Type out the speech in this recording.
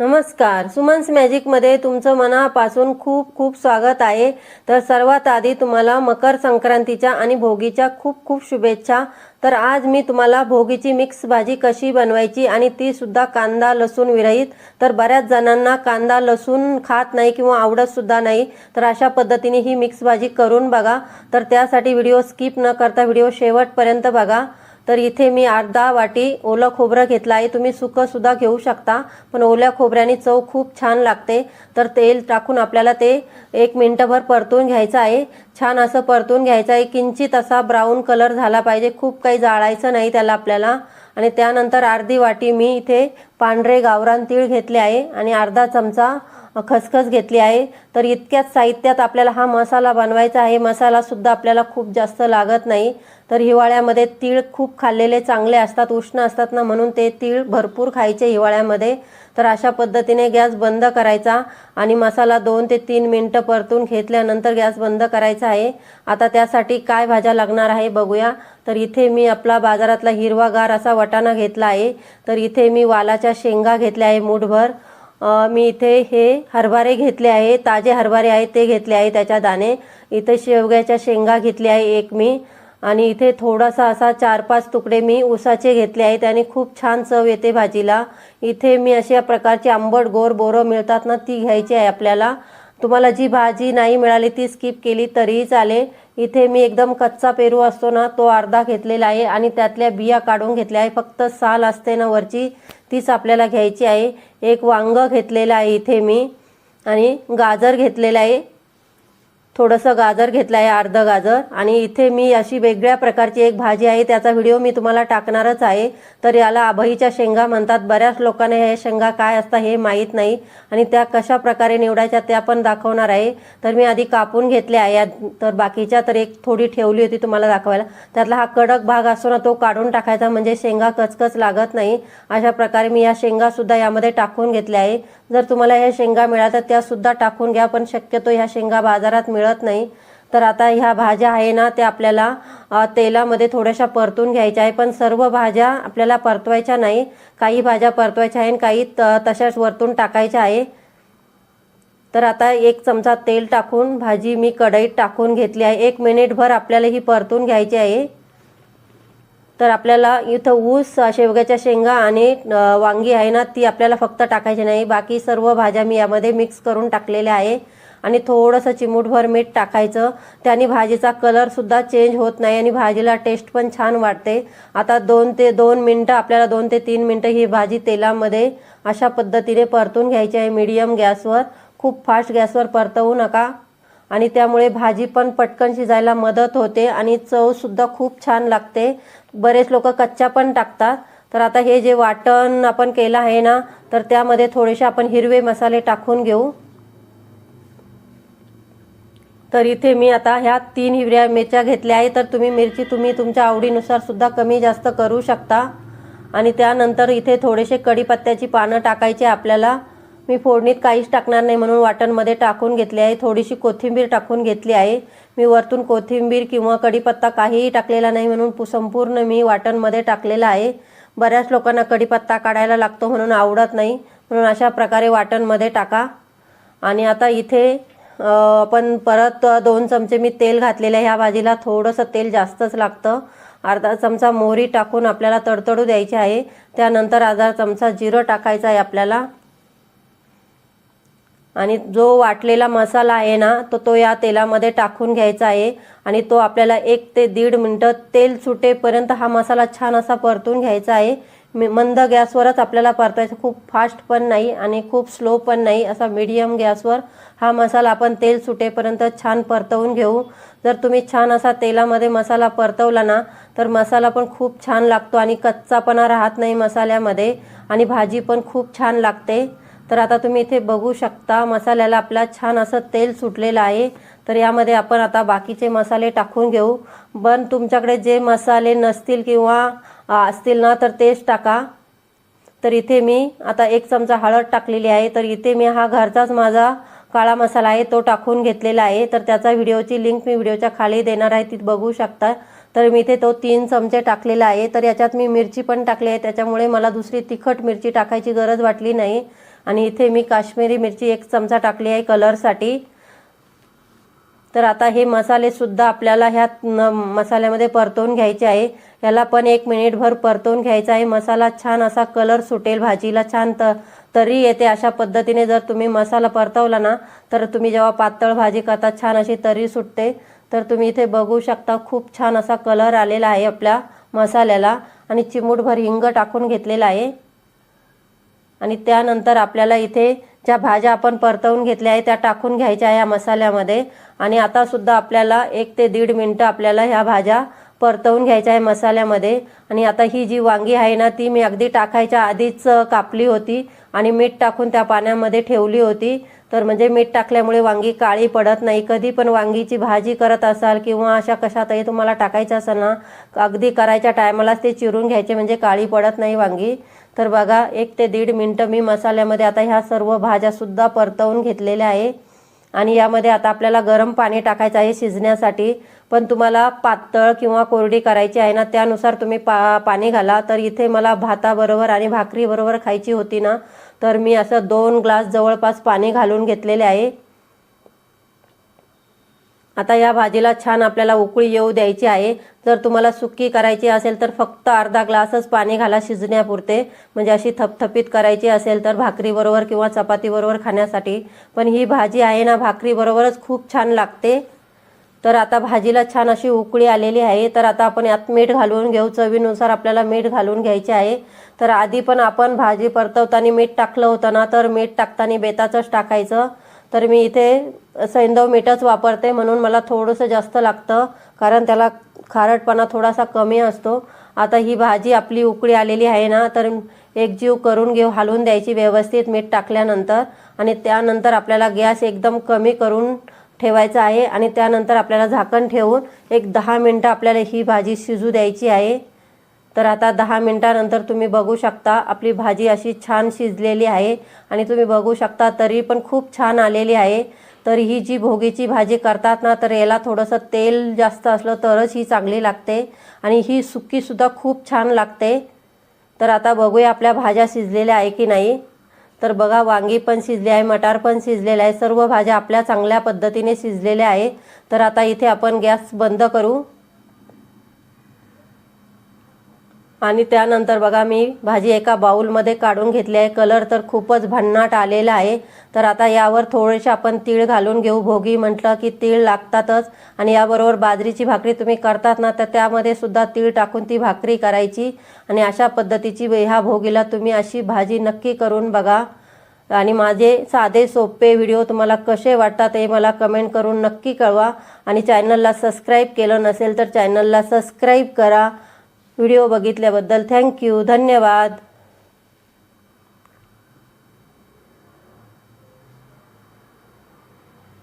नमस्कार. सुमन्स मॅजिकमध्ये तुमचं मनापासून खूप खूप स्वागत आहे. तर सर्वात आधी तुम्हाला मकर संक्रांतीच्या आणि भोगीच्या खूप खूप शुभेच्छा. तर आज मी तुम्हाला भोगीची मिक्स भाजी कशी बनवायची आणि ती सुद्धा कांदा लसूण विरहित. तर बऱ्याच जणांना कांदा लसूण खात नाही किंवा आवडत सुद्धा नाही. तर अशा पद्धतीने ही मिक्स भाजी करून बघा. तर त्यासाठी व्हिडिओ स्किप न करता व्हिडिओ शेवटपर्यंत बघा. तर इथे मी अर्धा वाटी ओलं खोबरं घेतलं आहे. तुम्ही सुकं सुद्धा घेऊ शकता पण ओल्या खोबऱ्याने चव खूप छान लागते. तर तेल टाकून आपल्याला ते एक मिनटंभर परतून घ्यायचं आहे. छान असं परतून घ्यायचं आहे. किंचित असा ब्राऊन कलर झाला पाहिजे. खूप काही जाळायचं नाही त्याला आपल्याला. आणि त्यानंतर अर्धी वाटी मी इथे पांढरे गावरान तीळ घेतले आहे. आणि अर्धा चमचा खसखस घेतली आहे. तर इतक्याच साहित्यात आपल्याला हा मसाला बनवायचा आहे. मसालासुद्धा आपल्याला खूप जास्त लागत नाही. तर हिवाळ्यामध्ये तीळ खूप खाल्लेले चांगले असतात उष्ण असतात ना म्हणून ते तीळ भरपूर खायचे हिवाळ्यामध्ये. तर अशा पद्धतीने गॅस बंद करायचा आणि मसाला दोन ते तीन मिनटं परतून घेतल्यानंतर गॅस बंद करायचा आहे. आता त्यासाठी काय भाज्या लागणार आहे बघूया. तर इथे मी आपला बाजारातला हिरवागार असा वटाणा घेतला आहे. तर इथे मी वालाच्या शेंगा घेतल्या आहे मूठभर. मी इथे हे हरभरे घेतले आहे ताजे हरभरे आहेत ते घेतले आहे त्याच्या दाणे. इथे शेवग्याच्या शेंगा घेतल्या आहे एक मी. आणि इथे थोडासा असा चार पाच तुकडे मी उसाचे घेतले आहेत आणि खूप छान चव येते भाजीला. इथे मी अशा प्रकारची आंबट गोर बोरं मिळतात ना ती घ्यायची आहे आपल्याला. तुम्हाला जी भाजी नाही मिळाली ती स्किप केली तरीही चालेल. इथे मी एकदम कच्चा पेरू असतो ना तो अर्धा घेतलेला आहे आणि त्यातल्या बिया काढून घेतल्या आहे. फक्त साल असते ना वरची तीच आपल्याला घ्यायची आहे. एक वांग घेतलेलं आहे इथे मी आणि गाजर घेतलेलं आहे. थोडंसं गाजर घेतलं आहे अर्धं गाजर. आणि इथे मी अशी वेगळ्या प्रकारची एक भाजी आहे त्याचा व्हिडिओ मी तुम्हाला टाकणारच आहे. तर याला आभईच्या शेंगा म्हणतात. बऱ्याच लोकांना हे शेंगा काय असतात हे माहीत नाही. आणि त्या कशा प्रकारे निवडायच्या त्या पण दाखवणार आहे. तर मी आधी कापून घेतल्या आहे. तर बाकीच्या तर एक थोडी ठेवली होती तुम्हाला दाखवायला. त्यातला हा कडक भाग असतो ना तो काढून टाकायचा. म्हणजे शेंगा कचकच लागत नाही. अशा प्रकारे मी या शेंगासुद्धा यामध्ये टाकून घेतल्या आहे. जर तुम्हाला ह्या शेंगा मिळाल्या तर त्यासुद्धा टाकून घ्या पण शक्यतो ह्या शेंगा बाजारात मिळत नाही. तर आता ह्या भाज्या आहे ना त्या आपल्याला तेलामध्ये थोड्याशा परतून घ्यायच्या आहे पण सर्व भाज्या आपल्याला परतवायच्या नाही. काही भाज्या परतवायच्या आहे आणि काही त तशाच वरतून टाकायच्या आहे. तर आता एक चमचा तेल टाकून भाजी मी कढईत टाकून घेतली आहे. एक मिनिटभर आपल्याला ही परतून घ्यायची आहे. तर आपल्याला इथं ऊस शेवग्याच्या शेंगा आणि वांगी आहे ना ती आपल्याला फक्त टाकायची नाही. बाकी सर्व भाज्या मी यामध्ये मिक्स करून टाकलेल्या आहे. आणि थोडंसं चिमूटभर मीठ टाकायचं. त्याने भाजीचा कलरसुद्धा चेंज होत नाही आणि भाजीला टेस्ट पण छान वाटते. आता दोन ते दोन मिनटं आपल्याला दोन ते तीन मिनटं ही भाजी तेलामध्ये अशा पद्धतीने परतून घ्यायची आहे. मीडियम गॅसवर खूप फास्ट गॅसवर परतवू नका. आणि त्यामुळे भाजी पण पटकन शिजायला मदत होते आणि चवसुद्धा खूप छान लागते. बरेच लोक कच्च्या पण टाकतात. तर आता हे जे वाटण आपण केलं आहे ना तर त्यामध्ये थोडेसे आपण हिरवे मसाले टाकून घेऊ. तर इथे मी आता ह्या तीन हिरव्या मिरच्या घेतल्या आहे तर तुम्ही मिरची तुम्ही तुमच्या आवडीनुसार सुद्धा कमी जास्त करू शकता. आणि त्यानंतर इथे थोडेसे कढीपत्त्याची पानं टाकायची आपल्याला. मी फोडणीत काहीच टाकणार नाही म्हणून वाटणमध्ये टाकून घेतली आहे. थोडीशी कोथिंबीर टाकून घेतली आहे. मी वरतून कोथिंबीर किंवा कढीपत्ता काहीही टाकलेला नाही म्हणून पु- संपूर्ण मी वाटणमध्ये टाकलेला आहे. बऱ्याच लोकांना कढीपत्ता काढायला लागतो म्हणून आवडत नाही. म्हणून अशा प्रकारे वाटणमध्ये टाका. आणि आता इथे आपण परत दोन चमचे मी तेल घातलेलं आहे. ह्या भाजीला थोडंसं तेल जास्तच लागतं. अर्धा चमचा मोहरी टाकून आपल्याला तडतडू द्यायची आहे. त्यानंतर अर्धा चमचा जिरं टाकायचं आहे आपल्याला. आणि जो वाटलेला मसाला आहे ना तो तो या तेलामध्ये टाकून घ्यायचा आहे. आणि तो आपल्याला एक ते दीड मिनटं तेल सुटेपर्यंत हा मसाला छान असा परतून घ्यायचा आहे. मंद गॅसवरच आपल्याला परतायचं. खूप फास्ट पण नाही आणि खूप स्लो पण नाही. असा मीडियम गॅसवर हा मसाला आपण तेल सुटेपर्यंत छान परतवून घेऊ. जर तुम्ही छान असा तेलामध्ये मसाला परतवला ना तर मसाला पण खूप छान लागतो आणि कच्चापणा राहत नाही मसाल्यामध्ये. आणि भाजी पण खूप छान लागते. तर आता तुम्ही इथे बघू शकता मसाल्याला आपला छान असं तेल सुटलेलं आहे. तर यामध्ये आपण आता बाकीचे मसाले टाकून घेऊ. पण तुमच्याकडे जे मसाले नसतील किंवा असतील ना तर तेच टाका. तर इथे मी आता एक चमचा हळद टाकलेली आहे. तर इथे मी हा घरचाच माझा काळा मसाला आहे तो टाकून घेतलेला आहे. तर त्याचा व्हिडिओची लिंक मी व्हिडिओच्या खाली देणार आहे ती बघू शकता. तर मी इथे तो तीन चमचे टाकलेला आहे. तर याच्यात मी मिरची पण टाकली आहे. त्याच्यामुळे मला दुसरी तिखट मिरची टाकायची गरज वाटली नाही. आणि इथे मी काश्मीरी मिरची एक चमचा टाकली आहे कलरसाठी. तर आता हे मसालेसुद्धा आपल्याला ह्या न मसाल्यामध्ये परतवून घ्यायचे आहे. याला पण एक मिनिटभर परतवून घ्यायचा आहे. मसाला छान असा कलर सुटेल भाजीला छान त तरी येते अशा पद्धतीने जर तुम्ही मसाला परतवला ना तर तुम्ही जेव्हा पातळ भाजी करता छान अशी तरी सुटते. तर तुम्ही इथे बघू शकता खूप छान असा कलर आलेला आहे आपल्या मसाल्याला. आणि चिमूटभर हिंग टाकून घेतलेला आहे. आणि त्यानंतर आपल्याला इथे ज्या भाज्या आपण परतवून घेतल्या आहे त्या टाकून घ्यायच्या आहे या मसाल्यामध्ये. आणि आता सुद्धा आपल्याला एक ते दीड मिनटं आपल्याला ह्या भाज्या परतवून घ्यायच्या आहे मसाल्यामध्ये. आणि आता ही जी वांगी आहे ना ती मी अगदी टाकायच्या आधीच कापली होती आणि मीठ टाकून त्या पाण्यामध्ये ठेवली होती. तर म्हणजे मीठ टाकल्यामुळे वांगी काळी पडत नाही. कधी पण वांगीची भाजी करत असाल किंवा अशा कशातही तुम्हाला टाकायचं असेल ना अगदी करायच्या टायमालाच ते चिरून घ्यायचे. म्हणजे काळी पडत नाही वांगी. तर बघा एक ते दीड मिनटं मी मसाल्यामध्ये आता ह्या सर्व भाज्यासुद्धा परतवून घेतलेल्या आहे. आणि यामध्ये आता आपल्याला गरम पाणी टाकायचं आहे शिजण्यासाठी. पण तुम्हाला पातळ किंवा कोरडी करायची आहे ना त्यानुसार तुम्ही पा पाणी घाला. तर इथे मला भाताबरोबर आणि भाकरीबरोबर खायची होती ना तर मी असं दोन ग्लास जवळपास पाणी घालून घेतलेले आहे. आता या भाजीला छान आपल्याला उकळी येऊ द्यायची आहे. जर तुम्हाला सुक्की करायची असेल तर फक्त अर्धा ग्लासच पाणी घाला शिजण्यापुरते. म्हणजे अशी थपथपीत करायची असेल तर भाकरीबरोबर किंवा चपातीबरोबर खाण्यासाठी. पण ही भाजी आहे ना भाकरीबरोबरच खूप छान लागते. तर आता भाजीला छान अशी उकळी आलेली आहे. तर आता आपण यात मीठ घालून घेऊ. चवीनुसार आपल्याला मीठ घालून घ्यायचे आहे. तर आधी पण आपण भाजी परतवताना मीठ टाकलं होतं ना तर मीठ टाकताना बेताचंच टाकायचं. तर मी इथे सैंदव मीठच वापरते म्हणून मला थोडंसं जास्त लागतं कारण त्याला खारटपणा थोडासा कमी असतो. आता ही भाजी आपली उकळी आलेली आहे ना तर एकजीव करून घेऊ हलवून द्यायची व्यवस्थित मीठ टाकल्यानंतर आणि त्यानंतर आपल्याला गॅस एकदम कमी करून ठेवायचा आहे आणि त्यानंतर आपल्याला झाकण ठेवून एक दहा मिनटं आपल्याला ही भाजी शिजू द्यायची आहे. तर आता दहा मिनटानंतर तुम्ही बघू शकता आपली भाजी अशी छान शिजलेली आहे आणि तुम्ही बघू शकता तरी पण खूप छान आलेली आहे. तर ही जी भोगीची भाजी करतात ना तर याला थोडंसं तेल जास्त असलं तरच ही चांगली लागते आणि ही सुक्कीसुद्धा खूप छान लागते. तर आता बघूया आपल्या भाज्या शिजलेल्या आहे की नाही. तर बघा वांगी पण शिजली आहे मटार पण शिजलेलं आहे सर्व भाज्या आपल्या चांगल्या पद्धतीने शिजलेल्या आहे. तर आता इथे आपण गॅस बंद करू. आणि त्यानंतर बघा मी भाजी एका बाउलमध्ये काढून घेतली आहे. कलर तर खूपच भन्नाट आलेला आहे. तर आता यावर थोडेसे आपण तीळ घालून घेऊ. भोगी म्हटलं की तीळ लागतातच. आणि याबरोबर बाजरीची भाकरी तुम्ही करतात ना तर त्यामध्ये सुद्धा तीळ टाकून ती भाकरी करायची. आणि अशा पद्धतीची ह्या भोगीला तुम्ही अशी भाजी नक्की करून बघा. आणि माझे साधे सोपे व्हिडिओ तुम्हाला कसे वाटतात हे मला कमेंट करून नक्की कळवा. आणि चॅनलला सबस्क्राईब केलं नसेल तर चॅनलला सबस्क्राईब करा. व्हिडिओ बघितल्याबद्दल थँक्यू धन्यवाद.